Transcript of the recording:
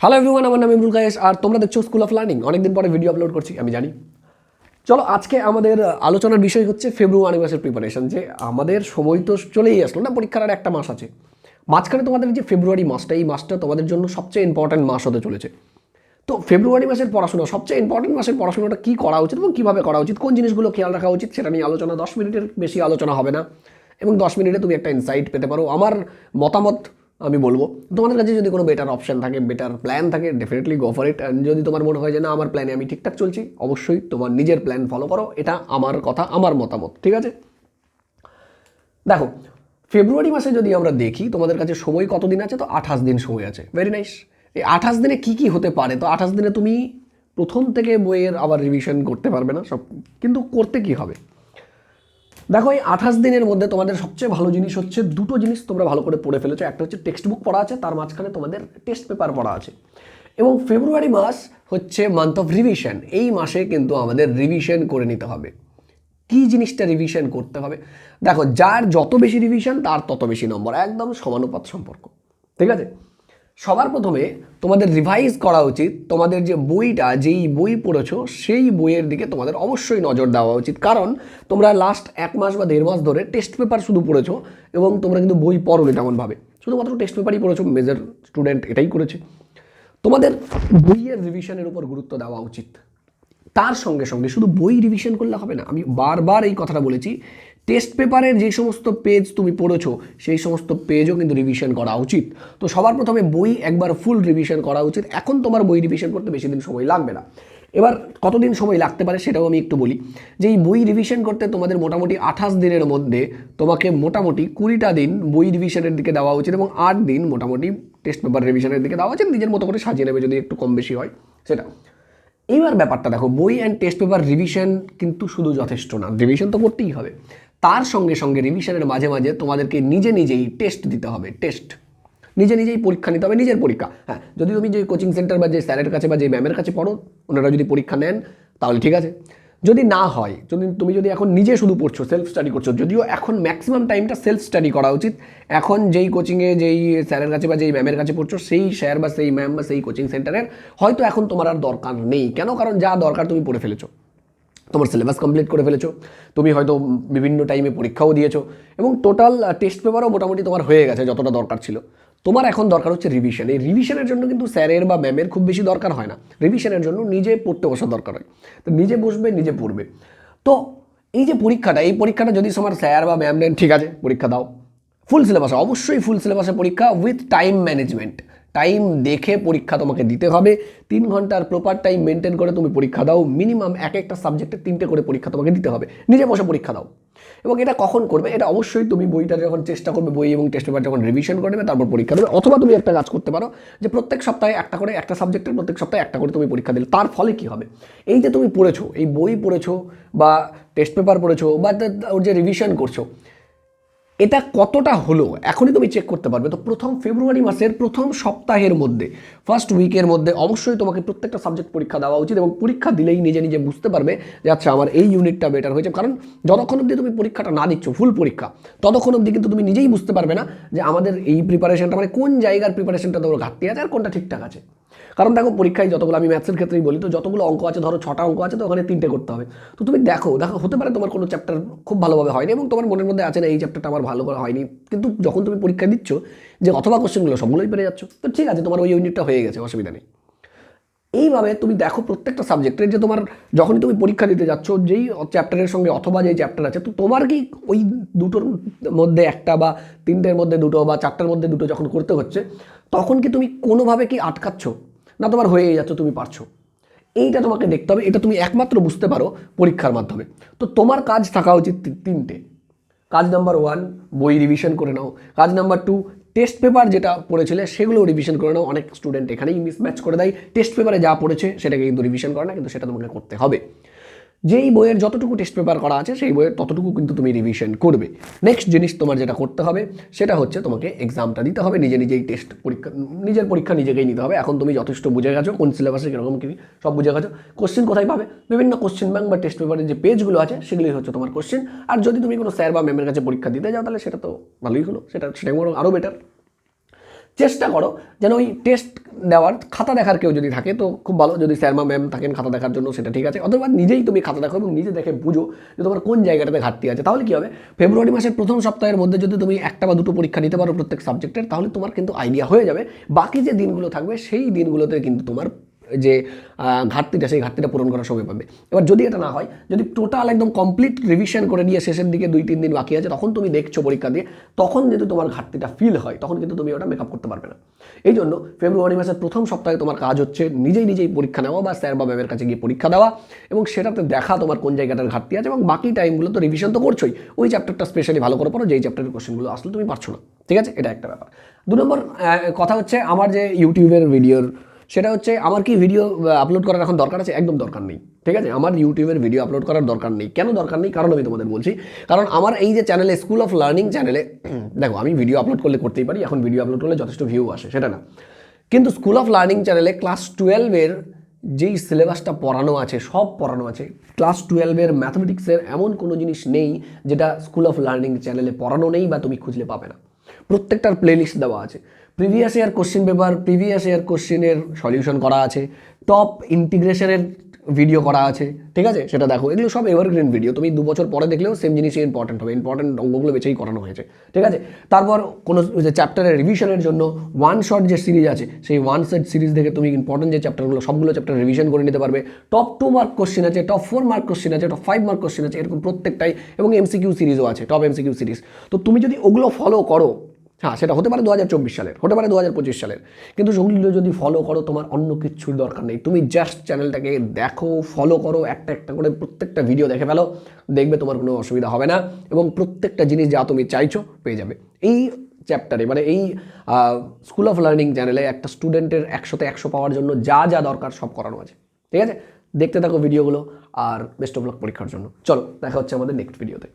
Hello everyone আমার নাম ইমরুল কায়েস আর তোমরা দেখছ স্কুল অফ লার্নিং অনেকদিন পরে ভিডিও আপলোড করছি, আমি জানি। চলো, আজকে আমাদের আলোচনার বিষয় হচ্ছে ফেব্রুয়ারি মাসের প্রিপারেশন যে আমাদের সময় তো চলেই আসলো না, পরীক্ষার আর একটা মাস আছে। মাঝখানে তোমাদের যে ফেব্রুয়ারি মাসটা, এই মাসটা তোমাদের জন্য সবচেয়ে ইম্পর্ট্যান্ট মাস হতে চলেছে। তো ফেব্রুয়ারি মাসের পড়াশোনা, সবচেয়ে ইম্পর্টেন্ট মাসের পড়াশোনাটা কী করা উচিত এবং কীভাবে করা উচিত, কোন জিনিসগুলো খেয়াল রাখা উচিত সেটা নিয়ে আলোচনা, দশ মিনিটের বেশি আলোচনা হবে না। এবং দশ মিনিটে তুমি একটা ইনসাইট পেতে পারো। আমার মতামত আমি বলব। তোমাদের কাছে যদি কোনো বেটার অপশন থাকে বেটার প্ল্যান থাকে definitely go for it and যদি তোমার মনে হয় যে না, আমার প্ল্যানে আমি ঠিকঠাক চলছি, অবশ্যই তোমার নিজের প্ল্যান ফলো করো। এটা আমার কথা, আমার মতামত, ঠিক আছে? দেখো ফেব্রুয়ারি মাসে যদি আমরা দেখি, তোমাদের কাছে সময় কতদিন আছে? তো আঠাশ দিন সময় আছে। ভেরি নাইস এই আঠাশ দিনে কি কি হতে পারে? তো আঠাশ দিনে তুমি প্রথম থেকে বইয়ের আবার রিভিশন করতে পারবে না, সব কিন্তু করতে কি হবে? দেখো, এই আঠাশ দিনের মধ্যে তোমাদের সবচেয়ে ভালো জিনিস হচ্ছে দুটো জিনিস তোমরা ভালো করে পড়ে ফেলেছো। একটা হচ্ছে টেক্সট বুক পড়া আছে, তার মাঝখানে তোমাদের টেস্ট পেপার পড়া আছে। এবং ফেব্রুয়ারি মাস হচ্ছে মান্থ অফ রিভিশন এই মাসে কিন্তু আমাদের রিভিশন করে নিতে হবে। কি জিনিসটা রিভিশন করতে হবে? দেখো, যার যত বেশি রিভিশন তার তত বেশি নম্বর, একদম সমানুপাত সম্পর্ক। ঠিক আছে? সবার প্রথমে তোমাদের রিভাইজ করা উচিত, তোমাদের যে বইটা, যেই বই পড়েছো, সেই বইয়ের দিকে তোমাদের অবশ্যই নজর দেওয়া উচিত। কারণ তোমরা লাস্ট এক মাস বা দেড় মাস ধরে টেস্ট পেপার শুধু পড়েছো এবং তোমরা কিন্তু বই পড়োনি তেমনভাবে। শুধুমাত্র টেস্ট পেপারই পড়েছো মেজর স্টুডেন্ট এটাই করেছে। তোমাদের বইয়ের রিভিশনের উপর গুরুত্ব দেওয়া উচিত। তার সঙ্গে সঙ্গে শুধু বই রিভিশন করলে হবে না, আমি বারবার এই কথাটা বলেছি টেস্ট পেপারের যে সমস্ত পেজ তুমি পড়েছো, সেই সমস্ত পেজও কিন্তু রিভিশন করা উচিত। তো সবার প্রথমে বই, একবার ফুল রিভিশন করা উচিত। এখন তোমার বই রিভিশন করতে বেশি দিন সময় লাগবে না। এবার কতদিন সময় লাগতে পারে সেটাও আমি একটু বলি। যে এই বই রিভিশন করতে তোমাদের মোটামুটি আঠাশ দিনের মধ্যে তোমাকে মোটামুটি কুড়িটা দিন বই রিভিশনের দিকে দেওয়া উচিত এবং আট দিন মোটামুটি টেস্ট পেপার রিভিশনের দিকে দেওয়া উচিত। নিজের মতো করে সাজিয়ে নেবে যদি একটু কম বেশি হয়। সেটা। এইবার ব্যাপারটা দেখো, বই অ্যান্ড টেস্ট পেপার রিভিশন কিন্তু শুধু যথেষ্ট না। রিভিশন তো করতেই হবে। তার সঙ্গে সঙ্গে রিভিশনের মাঝে মাঝে তোমাদেরকে নিজে নিজেই টেস্ট দিতে হবে টেস্ট নিজে নিজেই পরীক্ষা নিতে হবে, নিজের পরীক্ষা। হ্যাঁ যদি তুমি যে কোচিং সেন্টার বা যে স্যারের কাছে বা যে ম্যামের কাছে পড়ো, ওনারা যদি পরীক্ষা নেন, তাহলে ঠিক আছে। যদি না হয়, যদি তুমি যদি এখন নিজে শুধু পড়ছো সেলফ স্টাডি করছ, যদিও এখন ম্যাক্সিমাম টাইমটা সেলফ স্টাডি করা উচিত। এখন যেই কোচিংয়ে যেই স্যারের কাছে বা যেই ম্যামের কাছে পড়ছো, সেই স্যার বা সেই ম্যাম বা সেই কোচিং সেন্টারের হয়তো এখন তোমার আর দরকার নেই। কেন? কারণ যা দরকার তুমি পড়ে ফেলেছো। তোমার সিলেবাস কমপ্লিট করে ফেলেছো। তুমি হয়তো বিভিন্ন টাইমে পরীক্ষাও দিয়েছ এবং টোটাল টেস্ট পেপারও মোটামুটি তোমার হয়ে গেছে যতটা দরকার ছিল। তোমার এখন দরকার হচ্ছে রিভিশন এই রিভিশনের জন্য কিন্তু স্যারের বা ম্যামের খুব বেশি দরকার হয় না। রিভিশনের জন্য নিজে পড়তে বসার দরকার হয়। তো নিজে বসবে, নিজে পড়বে। তো এই যে পরীক্ষাটা, এই পরীক্ষাটা যদি তোমার স্যার বা ম্যাম নেন ঠিক আছে, পরীক্ষা দাও। ফুল সিলেবাসে অবশ্যই ফুল সিলেবাসে পরীক্ষা উইথ টাইম ম্যানেজমেন্ট টাইম দেখে পরীক্ষা তোমাকে দিতে হবে। তিন ঘণ্টার প্রপার টাইম মেনটেন করে তুমি পরীক্ষা দাও। মিনিমাম এক একটা সাবজেক্টে তিনটে করে পরীক্ষা তোমাকে দিতে হবে। নিজে বসে পরীক্ষা দাও। এবং এটা কখন করবে? এটা অবশ্যই তুমি বইটা যখন চেষ্টা করবে, বই এবং টেস্ট পেপার যখন রিভিশন করে নেবে তারপর পরীক্ষা দেবে। অথবা তুমি একটা কাজ করতে পারো যে প্রত্যেক সপ্তাহে একটা করে, একটা সাবজেক্টের প্রত্যেক সপ্তাহে একটা করে তুমি পরীক্ষা দিলে। তার ফলে কি হবে? এই যে তুমি পড়েছো, এই বই পড়েছো বা টেস্ট পেপার পড়েছো বা ওর যে রিভিশন করছ এটা কতটা হলো, এখনই তুমি চেক করতে পারবে। তো প্রথম ফেব্রুয়ারি মাসের প্রথম সপ্তাহের মধ্যে ফার্স্ট উইকের মধ্যে অবশ্যই তোমাকে প্রত্যেকটা সাবজেক্ট পরীক্ষা দেওয়া উচিত এবং পরীক্ষা দিলেই নিজে নিজে বুঝতে পারবে যে আচ্ছা আমার এই ইউনিটটা বেটার হয়েছে। কারণ যতক্ষণ অবধি তুমি পরীক্ষাটা না দিচ্ছ ফুল পরীক্ষা, ততক্ষণ অবধি কিন্তু তুমি নিজেই বুঝতে পারবে না যে আমাদের এই প্রিপারেশনটা মানে কোন জায়গার প্রিপারেশনটা তোমার ঘাটতি আছে আর কোনটা ঠিকঠাক আছে। কারণ দেখো পরীক্ষায় যতগুলো আমি ম্যাথসের ক্ষেত্রেই বলি, তো যতগুলো অঙ্ক আছে, ধরো ছটা অঙ্ক আছে, তো ওখানে তিনটে করতে হবে। তো তুমি দেখো দেখো, হতে পারে তোমার কোনো চ্যাপ্টার খুব ভালোভাবে হয়নি এবং তোমার মনের মধ্যে আছে না এই চ্যাপ্টারটা আমার ভালো করে হয়নি। কিন্তু যখন তুমি পরীক্ষা দিচ্ছ যে, অথবা কোশ্চেনগুলো সবগুলোই পেরে যাচ্ছ, তো ঠিক আছে, তোমার ওই ইউনিটটা হয়ে গেছে, অসুবিধা নেই। এইভাবে তুমি দেখো প্রত্যেকটা সাবজেক্টের যে, তোমার যখনই তুমি পরীক্ষা দিতে যাচ্ছ, যেই চ্যাপ্টারের সঙ্গে অথবা যেই চ্যাপ্টার আছে, তো তোমার কি ওই দুটোর মধ্যে একটা বা তিনটের মধ্যে দুটো বা চারটার মধ্যে দুটো যখন করতে হচ্ছে, তখন কি তুমি কোনোভাবে কি আটকাচ্ছ? না তোমার হয়ে যাচ্ছ, তুমি পারছ। এইটা তোমাকে দেখতে হবে, এটা তুমি একমাত্র বুঝতে পারো পরীক্ষার মাধ্যমে। তো তোমার কাজ থাকা উচিত তিনটে। কাজ নাম্বার ওয়ান বই রিভিশন করে নাও। কাজ নাম্বার টু টেস্ট পেপার যেটা পড়েছিলে, সেগুলো রিভিশন করে নাও। অনেক স্টুডেন্ট এখানেই মিসম্যাচ করে দেয়। টেস্ট পেপারে যা পড়েছে, সেটাকে কিন্তু রিভিশন করে না, কিন্তু সেটা তোমাকে করতে হবে। যেই বইয়ের যতটুকু টেস্ট পেপার করা আছে, সেই বইয়ের ততটুকু কিন্তু তুমি রিভিশন করবে। নেক্সট জিনিস তোমার যেটা করতে হবে, সেটা হচ্ছে তোমাকে এক্সামটা দিতে হবে, নিজে নিজেই টেস্ট পরীক্ষা, নিজের পরীক্ষা নিজেকেই নিতে হবে। এখন তুমি যথেষ্ট বুঝে গেছো, কোন সিলেবাসে কীরকম কী, সব বুঝে গেছো। কোশ্চেন কোথায় পাবে? বিভিন্ন কোশ্চেন ব্যাংক বা টেস্ট পেপারের যে পেজগুলো আছে, সেগুলোই হচ্ছে তোমার কোশ্চেন আর যদি তুমি কোনো স্যার বা ম্যামের কাছে পরীক্ষা দিতে যাও, তাহলে সেটা তো ভালোই হলো, সেটা সেটা আরও বেটার চেষ্টা করো যেন ওই টেস্ট দেওয়ার, খাতা দেখার কেউ যদি থাকে, তো খুব ভালো। যদি স্যারমা ম্যাম থাকেন খাতা দেখার জন্য, সেটা ঠিক আছে। অথবা নিজেই তুমি খাতা দেখো এবং নিজে দেখে বুঝো যে তোমার কোন জায়গাটাতে ঘাটতি আছে। তাহলে কী হবে? ফেব্রুয়ারি মাসের প্রথম সপ্তাহের মধ্যে যদি তুমি একটা বা দুটো পরীক্ষা নিতে পারো প্রত্যেক সাবজেক্টের তাহলে তোমার কিন্তু আইডিয়া হয়ে যাবে। বাকি যে দিনগুলো থাকবে, সেই দিনগুলোতে কিন্তু তোমার যে ঘাটতিটা, সেই ঘাটতিটা পূরণ করার সময় পাবে। এবার যদি এটা না হয়, যদি টোটাল একদম কমপ্লিট রিভিশন করে নিয়ে শেষের দিকে দুই, তিন দিন বাকি আছে, তখন তুমি দেখছ পরীক্ষা দিয়ে, তখন যদি তোমার ঘাটতিটা ফিল হয়, তখন কিন্তু তুমি ওটা মেকআপ করতে পারবে না। এই জন্য ফেব্রুয়ারি মাসের প্রথম সপ্তাহে তোমার কাজ হচ্ছে নিজেই নিজেই পরীক্ষা নেওয়া বা স্যার বা ম্যামের কাছে গিয়ে পরীক্ষা দেওয়া এবং সেটাতে দেখা তোমার কোন জায়গাটার ঘাটতি আছে এবং বাকি টাইমগুলো তো রিভিশন তো করছোই। ওই চ্যাপ্টারটা স্পেশালি ভালো করে পড়ো, যেই চ্যাপ্টারের কোশ্চেনগুলো আসলে তুমি পারছ না। ঠিক আছে? এটা একটা ব্যাপার। দু নম্বর কথা হচ্ছে আমার যে ইউটিউবের ভিডিওর সেটা হচ্ছে আমার কি ভিডিও আপলোড করার এখন দরকার আছে? একদম দরকার নেই। ঠিক আছে? আমার ইউটিউবের ভিডিও আপলোড করার দরকার নেই। কেন দরকার নেই? কারণ আমি তোমাদের বলছি। কারণ আমার এই যে চ্যানেলে স্কুল অফ লার্নিং চ্যানেলে দেখো, আমি ভিডিও আপলোড করলে করতেই পারি, এখন ভিডিও আপলোড করলে যথেষ্ট ভিউ আসে, সেটা না। কিন্তু স্কুল অফ লার্নিং চ্যানেলে ক্লাস টুয়েলভের যেই সিলেবাসটা পড়ানো আছে, সব পড়ানো আছে ক্লাস টুয়েলভের ম্যাথমেটিক্সের এমন কোনো জিনিস নেই যেটা স্কুল অফ লার্নিং চ্যানেলে পড়ানো নেই বা তুমি খুঁজলে পাবে না। প্রত্যেকটার প্লেলিস্ট দেওয়া আছে। Previous year question paper previous year কোশ্চেনের সলিউশন করা আছে টপ ইন্টিগ্রেশনের ভিডিও করা আছে, ঠিক আছে? সেটা দেখো, এগুলো সব এভারগ্রিন ভিডিও তুমি দু বছর পরে দেখলেও সেম জিনিসই ইম্পর্টেন্ট হবে। ইম্পর্টেন্ট অঙ্গগুলো বেছেই করানো হয়েছে, ঠিক আছে? তারপর কোনো যে চ্যাপ্টারের রিভিশনের জন্য ওয়ান শট যে সিরিজ আছে, সেই ওয়ান সেট সিরিজ থেকে তুমি ইম্পর্টেন্ট যে চ্যাপ্টারগুলো সবগুলো চ্যাপ্টার রিভিশন করে নিতে পারবে। টপ টু মার্ক কোশ্চেন আছে টপ ফোর মার্ক কোশ্চেন আছে টপ ফাইভ মার্ক কোশ্চেন আছে, এরকম প্রত্যেকটাই এবং এমসিকিউ সিরিজও আছে টপ এমসিকিউ সিরিজ তো তুমি যদি ওগুলো ফলো করো হ্যাঁ সেটা হতে পারে দু হাজার চব্বিশ সালের, হতে পারে দু হাজার পঁচিশ সালের। কিন্তু সেগুলো যদি ফলো করো, তোমার অন্য কিছুর দরকার নেই। তুমি জাস্ট চ্যানেলটাকে দেখো ফলো করো, একটা একটা করে প্রত্যেকটা ভিডিও দেখে ফেলো, দেখবে তোমার কোনো অসুবিধা হবে না এবং প্রত্যেকটা জিনিস যা তুমি চাইছো পেয়ে যাবে। এই চ্যাপ্টারে মানে এই স্কুল অফ লার্নিং চ্যানেলে একটা স্টুডেন্টের একশোতে একশো পাওয়ার জন্য যা যা দরকার সব করানো আছে। ঠিক আছে? দেখতে থাকো ভিডিওগুলো আর বেস্ট অফ পরীক্ষার জন্য। চলো, দেখা হচ্ছে আমাদের নেক্সট ভিডিওতে